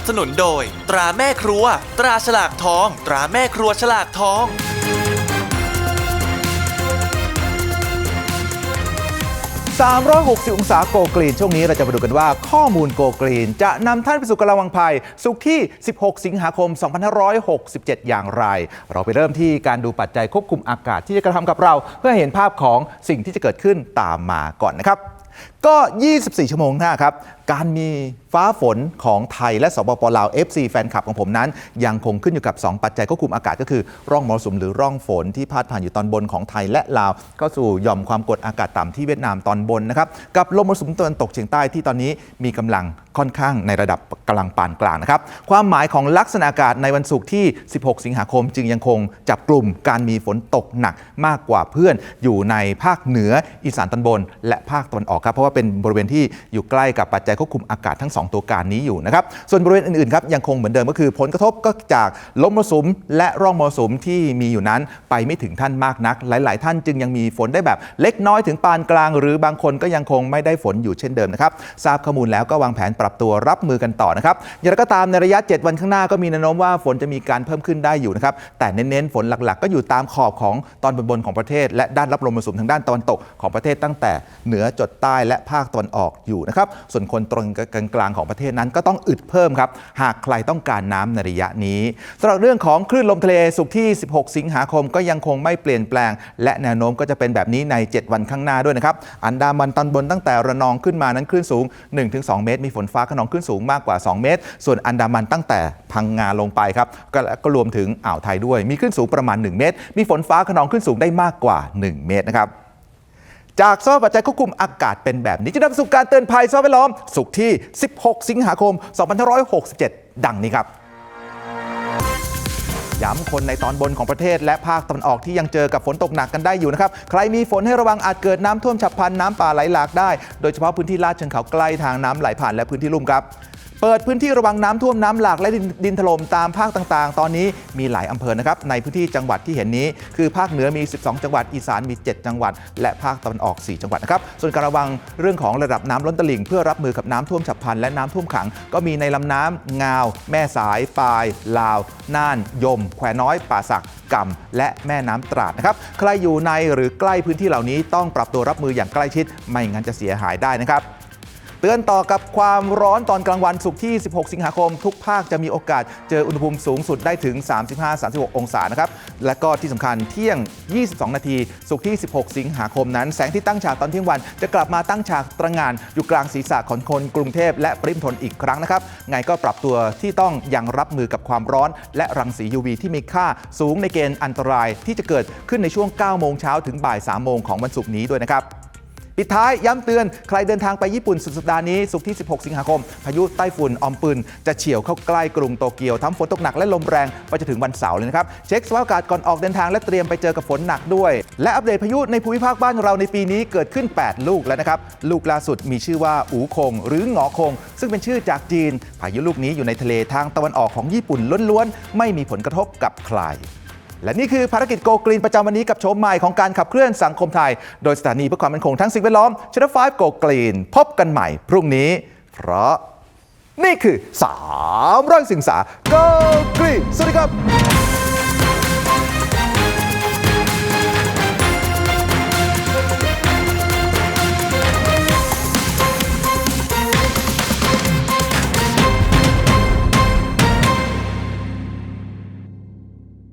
บสนุนโดย ตราแม่ครัว ตราฉลากทอง ตราแม่ครัวฉลากทอง 360 องศาโกกรีน ช่วงนี้เราจะมาดูกันว่าข้อมูลโกกรีน จะนำท่านไปสู่กระวังภัย สุขที่ 16 สิงหาคม 2567 อย่างไร เราไปเริ่มที่การดูปัจจัยควบคุมอากาศที่จะกระทำกับเรา เพื่อเห็นภาพของสิ่งที่จะเกิดขึ้นตามมาก่อนนะครับก็ 24 ชั่วโมงหน้าครับ การมีฟ้าฝนของไทยและสปปลาว FC แฟนคลับของผมนั้น ยังคงขึ้นอยู่กับ 2 ปัจจัยควบคุมอากาศก็คือ ร่องมรสุมหรือร่องฝนที่พาดผ่านอยู่ตอนบนของไทยและลาวเข้าสู่หย่อมความกดอากาศต่ำที่เวียดนามตอนบนนะครับกับลมมรสุมตะวันตกเฉียงใต้ที่ตอนนี้มีกำลังค่อนข้างในระดับกำลังปานกลางนะครับความหมายของลักษณะอากาศในวันศุกร์ที่ 16 สิงหาคม จึงยังคงจับกลุ่มการมีฝนตกหนักมากกว่าเพื่อนอยู่ในภาคเหนืออีสานตอนบน และภาคตะวันออกครับเพราะว่าเป็นบริเวณที่อยู่ใกล้กับปัจจัยควบคุมอากาศทั้ง 2 ตัวการนี้อยู่นะครับ ส่วนบริเวณอื่นๆครับยังคงเหมือนเดิมก็คือ ผลกระทบก็จากลมมรสุมและร่องมรสุมที่มีอยู่นั้นไปไม่ถึงท่านมากนัก หลาย ๆ ท่านจึงยังมีฝนได้แบบ เล็กน้อยถึงปานกลาง หรือบางคนก็ยังคงไม่ได้ฝนอยู่เช่นเดิมนะครับทราบข้อมูลแล้วก็วางแผนปรับตัวรับมือกันต่อนะครับอย่างไรก็ตามในระยะ 7 วันข้างหน้าก็มีแนวโน้มว่าฝนจะมีการเพิ่มขึ้นได้อยู่นะครับแต่เน้นๆฝนหลัก ๆ ก็อยู่ตามขอบของตอนบนๆของประเทศ และด้านรับลมมรสุมทางด้านตะวันตกของประเทศตั้งแต่เหนือจดใต้และภาคตะวันออกอยู่นะครับส่วนคนตรงกลางของประเทศนั้นก็ต้องอึดเพิ่มครับ หากใครต้องการน้ำในระยะนี้สำหรับเรื่องของคลื่นลมทะเลสุขที่ 16 สิงหาคมก็ยังคงไม่เปลี่ยนแปลง และแนวโน้มก็จะเป็นแบบนี้ใน 7 วันข้างหน้าด้วยนะครับ อันดามันตอนบนตั้งแต่ระนองขึ้นมานั้นคลื่นสูง 1-2 เมตร มีฝนฟ้าขนองคลื่นสูงมากกว่า 2 เมตร ส่วนอันดามันตั้งแต่พังงาลงไปครับก็ก็รวมถึงอ่าวไทยด้วย มีคลื่นสูงประมาณ 1 เมตร มีฝนฟ้าขนองคลื่นสูงได้มากกว่า 1 เมตรนะครับ จากสภาพปัจจัยควบคุมอากาศเป็นแบบนี้จะนำสู่การเตือนภัยสภาพแวดล้อมสุขที่ 16 สิงหาคม 2567 ดังนี้ครับย้ำคนในตอนบนของประเทศและภาคตะวันออกที่ยังเจอกับฝนตกหนักกันได้อยู่นะครับ ใครมีฝนให้ระวังอาจเกิดน้ำท่วมฉับพลันน้ำป่าไหลหลากได้ โดยเฉพาะพื้นที่ลาดเชิงเขาใกล้ทางน้ำไหลผ่านและพื้นที่ลุ่มครับ เปิดพื้นที่ระวังน้ำท่วมน้ำหลากและดินถล่มตามภาคต่างๆ ตอนนี้มีหลายอำเภอนะครับในพื้นที่จังหวัดที่เห็นนี้ คือภาคเหนือมี 12 จังหวัดอีสานมี 7 จังหวัด และภาคตะวันออก 4 จังหวัดนะครับส่วนการระวังเรื่องของระดับน้ำล้นตลิ่ง เพื่อรับมือกับน้ำท่วมฉับพลันและน้ำท่วมขัง ก็มีในลำน้ำงาว แม่สายปาย ลาว น่าน ยม แควน้อย ป่าสักกำและแม่น้ำตราดนะครับ ใครอยู่ในหรือใกล้พื้นที่เหล่านี้ต้องปรับตัวรับมืออย่างใกล้ชิด ไม่งั้นจะเสียหายได้นะครับ เตือนต่อกับความร้อนตอนกลางวันสุกที่ 16 สิงหาคม ทุกภาคจะมีโอกาสเจออุณหภูมิสูงสุดได้ถึง 35-36 องศานะครับ และก็ที่สำคัญเที่ยง 22 นาทีสุกที่ 16 สิงหาคมนั้น แสงที่ตั้งฉากตอนเที่ยงวัน จะกลับมาตั้งฉากตระงานอยู่กลางศีรษะของคนกรุงเทพและปริมณฑลอีกครั้งนะครับ ไงก็ปรับตัวที่ต้องยังรับมือกับความร้อน และรังสี UV ที่มีค่าสูงในเกณฑ์อันตรายที่จะเกิดขึ้นในช่วง 9 โมงเช้าถึงบ่าย 3 โมงของวันศุกร์นี้ด้วยนะครับ ปิดท้ายย้ำเตือนใครเดินทางไปญี่ปุ่นสุดสัปดาห์นี้สุกร์ที่ 16 สิงหาคม พายุไต้ฝุ่นออมปืนจะเฉี่ยวเข้าใกล้กรุงโตเกียวทำฝนตกหนักและลมแรงไปจนถึงวันเสาร์เลยนะครับ เช็คสภาพอากาศก่อนออกเดินทางและเตรียมไปเจอกับฝนหนักด้วย และอัปเดตพายุในภูมิภาคบ้านเราในปีนี้เกิดขึ้น 8 ลูกแล้วนะครับ ลูกล่าสุดมีชื่อว่าอูคง หรือหงอคง ซึ่งเป็นชื่อจากจีน พายุลูกนี้อยู่ในทะเลทางตะวันออกของญี่ปุ่นล้วนๆไม่มีผลกระทบกับใคร และนี่คือภารกิจโกกรีนประจำวันนี้กับโฉมใหม่ของการขับเคลื่อนสังคมไทย โดยสถานีเพื่อความมั่นคงทั้งสิ่งแวดล้อมช n 5โกกรีน พบกันใหม่พรุ่งนี้ เพราะนี่คือ3ามร้อยสิงสาโกกรีนสวัสดีครับ